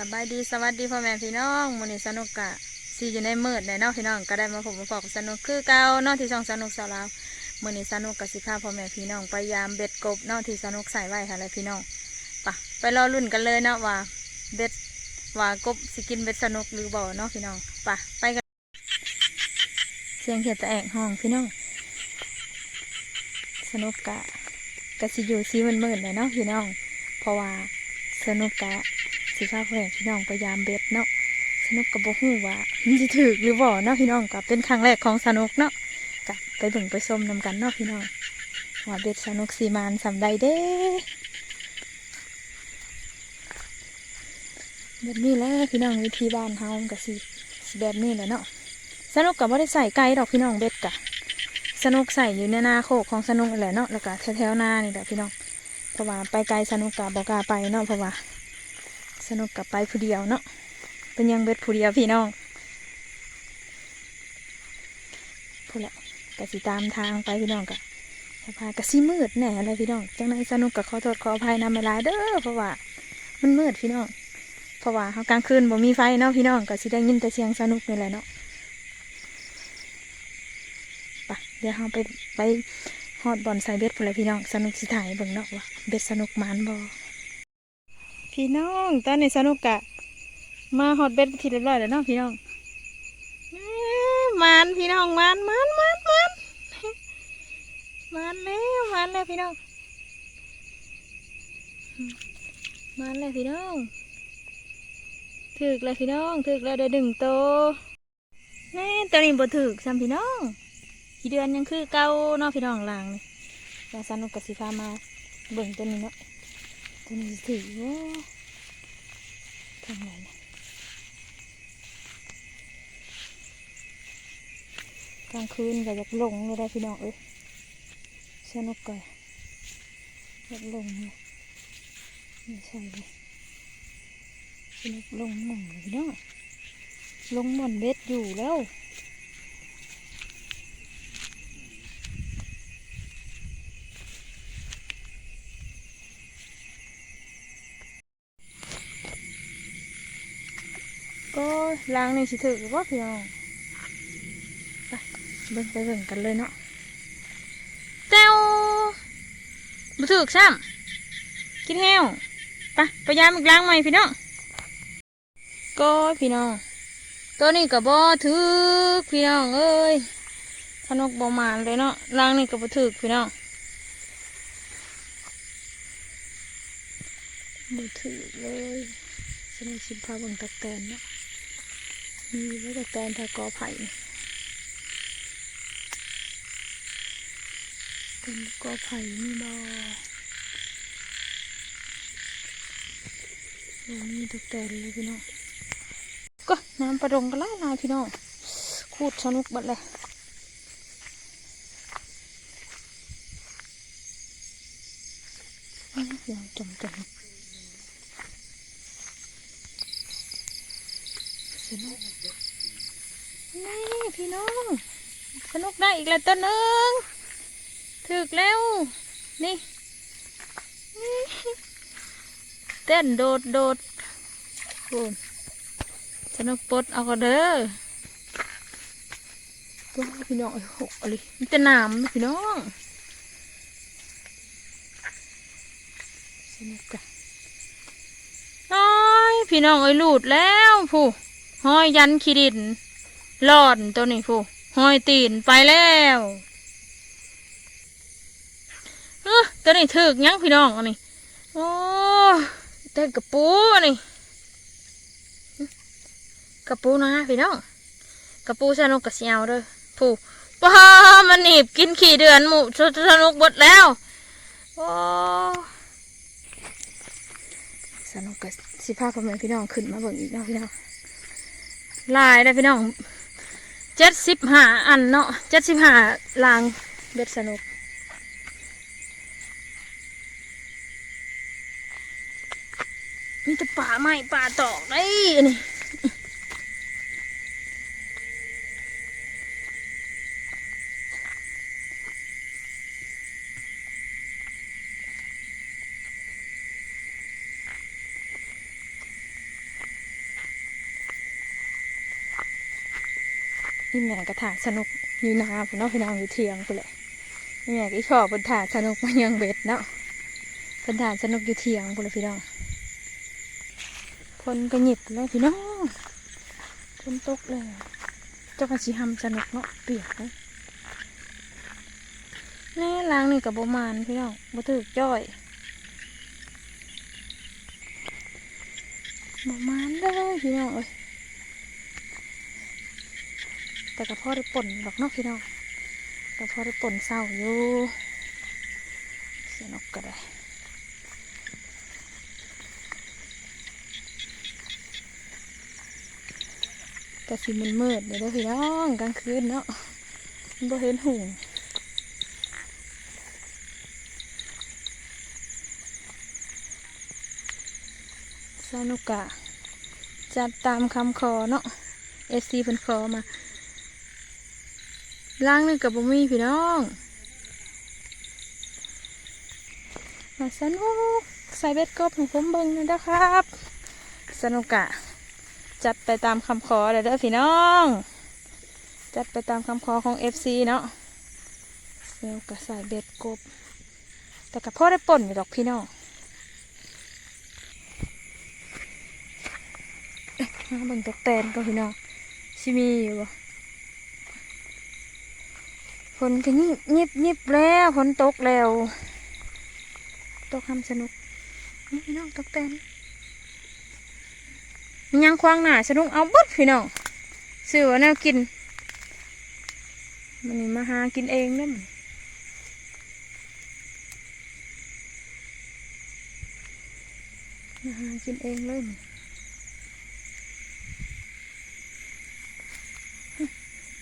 สบายดีสวัสดีพ่อแม่พี่น้องมื้อนี้สนุกกะสิอยู่ในมืดในนาะพี่น้องก็ได้มาพบมาพบกับสนุกคือเก่านาะที่ช่องสนุกสาวลามื้อนี้สนุกกับสิพาพ่อแม่พี่น้องไปยามเบ็ดกบนาะที่สนุกใส่ไว้ค่ะเลยพี่น้องปะไปรอรุ่นกันเลยเนาะว่าเบ็ดว่ากบสิกินเบ็ดสนุกหรือบ่เนาะพี่น้องปะไปกันเสียงเขียดตะแอกห้องพี่น้องสนุกกะกะสิอยู่ซีมันมืดเลยเนาะพี่น้อง เพราะว่าสนุกกะ สิพาพ่อแม่พี่น้องไปยามเบ็ดเนาะสนุกกับบ่ฮู้ว่ามันสิถูกหรือบ่เนาะพี่น้องก็เป็นครั้งแรกของสนุกเนาะกะไปเบิ่งไปชมนำกันเนาะพี่น้องว่าเบ็ดสนุกสีมานสำใดเด้แบบนี้แหละพี่น้องวิธีบ้านเฮาก็สิสิแบบนี้แหละเนาะสนุกกับบ่าได้ใส่ไก่ดอกพี่น้องเบ็ดกะสนุกใส่อยู่ในนาโคกของสนุกแหละเนาะแล้วก็แถวๆนานี่แหละพี่น้องเพราะว่าไปไกลสนุกกับบอกาไปเนาะเพราะว่า สนุกกับไปผู้เดียวเนาะเป็นยังเบ็ดผู้เดียวพี่น้องพูดละกะสิตามทางไปพี่น้องกะสภากะสิมืดแน่อะไรพี่น้องจังในสนุกกับขอโทษขออภัยนำเวลายเด้อเพราะว่ามันมืดพี่น้องเพราะว่าเขากลางคืนบ่มีไฟเนาะพี่น้องก็สิได้ยินแต่เสียงสนุกนี่แหละเนาะไปเดี๋ยวเราไปไปฮอดบอลใส่เบ็ดพุ่นเลยพี่น้องสนุกสิถ่ายเบิ่งเนาะว่าเบ็ดสนุกมานบอ พี่น้อง ตอนนี้สนุกกะ มาฮอดเบ็ดทีเรียบร้อยแล้วเนาะพี่น้องมานพี่น้องมานมานมานมานมานแล้วมานแล้วพี่น้องมานแล้วพี่น้องถึกแล้วพี่น้องถึกแล้วได้ดึงโตแน่ตอนนี้บ่ถึกซ้ำพี่น้องกี่เดือนยังคือเก่าเนาะพี่น้องหลางนี่ยาสนุกกับสิพามาเบิ่งตัวนี้เนาะ ตัวนี้ถือว่าทางไหนนี่ยกลางคืนก็อยากลงเลยได้พี่น้องเอ้ยสนุกก่อนอยากลงเลยไม่ใช่เลยสนุกลงหม่องเลยพี่น้องลงหม่อนเบ็ดอยู่แล้ว ก็ล้างในสิถือว่าพี่น้องไปเบิ่งไปเบิ่งกันเลยเนาะเจ้าบุถือกซ้ำกินแห้วไปไปยามอีกล้างใหม่พี่น้องก็พี่น้องตัวนี้กับบ่ถือกพี่น้องเอ้ยสนุกบ่มานเลยเนาะล้างนี่กับบ่ถือกพี่น้องบ่ถือกเลยสนุกสิพาเบิ่งตะแตนเนาะ มีไว้แต่แตนทากอไผ่เป็นกอไผ่มีบอโอ้มีตะแตนเลยพี่น้องก็น้ำประดงกันแล้วลายพี่น้องคูดสนุกบัดเลยอื้อยังจมจม นี่พี่น้อง สนุกได้อีกแล้วตัวหนึ่งถึกแล้ว นี่นี่เต้นโดดโดดโอ้สนุกปดเอาก็เด้อตัวพี่น้องไอ้หกอะไรมันจะหนามพี่น้องสนุกจ้ะน้อยพี่น้องเอ้ยหลุดแล้วผู้ ห้อยยันขีดินหลอดตัวนี้ผู้ห้อยตีนไปแล้วเออตัวนี้ถึกยังพี่น้องอันนี้โอ้ได้กระปูอันนี้กระปูนะพี่น้องกระปูสนุกกระเสียวเด้อผู้ป้ามันหนีบกินขี่เดือนหมูสสนุกหมดแล้วโอ้สนุกกับสิพาพ่อแม่พี่น้องขึ้นมาบิ่งอีกเนาะพี่น้อง ลายได้พี่น้องเจ็ดสิบห้าอันเนาะเจ็ดสิบห้าลางเบ็ดสนุกมีแต่ป่าไม้ป่าตอกได้นี่ นี่แม่กระถาสนุกอยู่นาผมเนาะพี่น้องอยู่เทียงไปเลยนี่แม่ก็อีขอเป็นถาสนุกมายังเบ็ดเนาะเป็นถาสนุกอยู่เทียงไปเลยพี่น้องคนก็หยิบแล้วพี่น้องคนตกเลยเจ้าก็ชิฮัมสนุกเนาะเปียกเลยแน่ล้างนี่กับประมาณพี่น้องบ่ถือจ้อยประมาณเลยพี่น้องเอ้ย แต่กับพ่อได้ป่นดอกเนอกพี่น้องกับพ่อได้ป่นเศร้าอยู่เสียนกก็ได้กะสิมันมืดเดี๋ยวพี่น้องกลางคืนเนาะมันบ่เห็นหุ่งสนุกะจัดตามคำขอเนาะเอฟซีเพิ่นขอมา ล้างนึงกับบ่มีพี่น้อง มาสนุกใส่เบ็ดกบของผมเบิ่งนอยนะครับ สนุกอะจัดไปตามคำขอเลยเด้อพี่น้อง จัดไปตามคำขอของเอฟซีเนาะสนุกกะใส่เบ็ดกบ แต่กับพ่อได้ป่นอยู่ดอกพี่น้องมาเบิ่งตกแตนก็พี่น้องชิมีอยู่บ่ ฝนก็ยิบยิบยิบแล้วฝนตกแล้ว ตกคำสนุก นี่พี่น้องตกเต้นมันยังควางหน้าสนุกเอาบดพี่น้องซื้อแนวกิน มันนี่มาหากินเองเด้อมันมาหากินเองเลย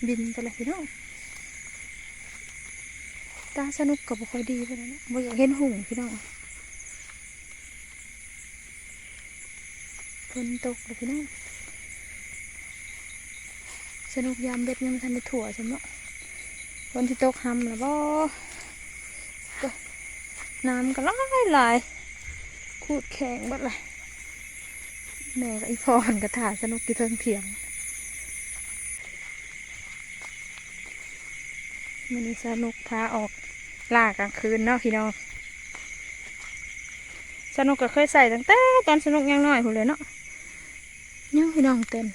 บินไปเลยพี่น้อง ตาสนุกกับบ่ค่อยดีไปแล้วนะบ่อยากเห็นหุ่งพี่น้องฝนตกเลยพี่น้องสนุกยามเบ็ดยังไม่ทันได้ถั่วฉันเนาะฝนที่ตกหำแล้วบ่ก็น้ำก็ไหลไหลขูดแข็งบัดเลยแม่กับอีพอหันกระถาสนุกกี่เทิงเถียงมันนี้สนุกพาออก ล่ากลางคืนเนาะพี่น้อง สนุกก็เคยใส่ตั้งแต่ตอนสนุกยังน้อยหูเลยเนาะยังพี่น้องเต้น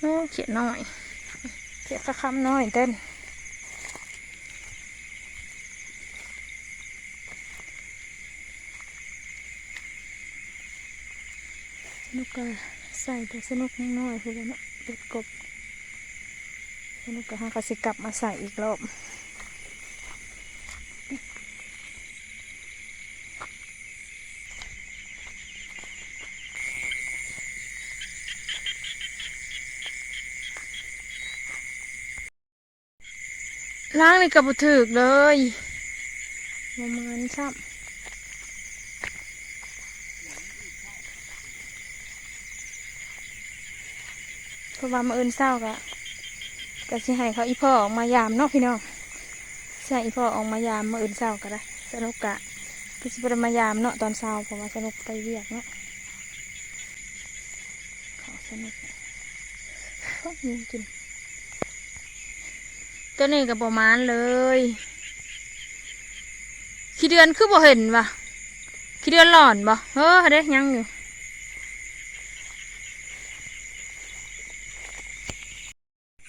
โอ้เขียนน้อย เขียนกระคำน้อยเต้นสนุกก็ใส่แต่สนุกยังน้อยหูเลยเนาะเป็ดกบ แล้วก็ห้ากสิกลับมาใส่อีกรอบล้างในกระปุกถึกเลยประมาณซ้ำเพราะว่ามาเอินเศร้ากะ ก็สิให้เขาอีพ่อออกมายามเนาะพี่น้องให้อีพ่อออกมายามมาเอินเศร้าก็ได้สนุกกะคือสิบมายามเนาะตอนเช้าเพราะว่าสนุกไปเวียกเนาะเขาสนุกยิงกินตัวนี้กับประมาณเลยขี้เดือนคือบ่เห็นวะขี้เดือนหลอนบ่เฮ้อเด็กยังอยู่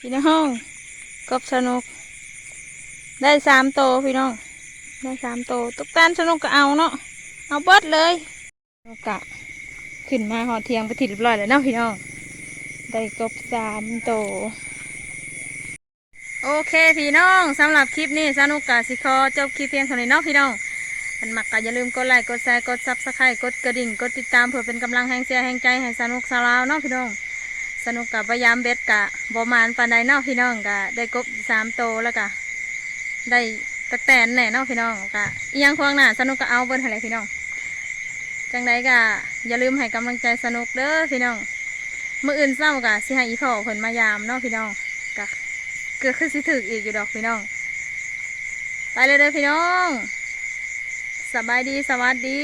พี่น้องกบสนุก ได้สามโตพี่น้อง ได้สามโตตุกตานสนุกก็เอาเนาะเอาเบิดเลยนกะขึ้นมาหอเทียงไปถิดเรียบร้อยแล้วเนาะพี่น้อง ได้กบสามโตโอเคพี่น้องสำหรับคลิปนี้สนุกกะสิคอจบคลิปเพียงเท่านี้เนาะพี่น้องมันมักก็อย่าลืมกดไลค์กดแชร์กดซับสไครต์กดกระดิ่งกดติดตามเพื่อเป็นกำลังแห่งเสียแห่งใจให้สนุกสลาวเนาะพี่น้อง สนุกกับพยายามเบ็ดกะบมานปานใดเนาะพี่น้องกะได้กบสามโตแล้วกะได้ตะแตนแหน่เนาะพี่น้องกะอียังควงหน้าสนุกก็เอาเบิ้ลอะไรพี่น้องจังใดกะอย่าลืมให้กำลังใจสนุกเด้อพี่น้องเมื่ออื่นเศร้ากะสิให้อีพ่อเพิ่นมายามเนาะพี่น้องกะเกิดขึ้นสิถึกอีกอยู่ดอกพี่น้อง ไปเลยเด้อพี่น้องสบายดีสวัสดี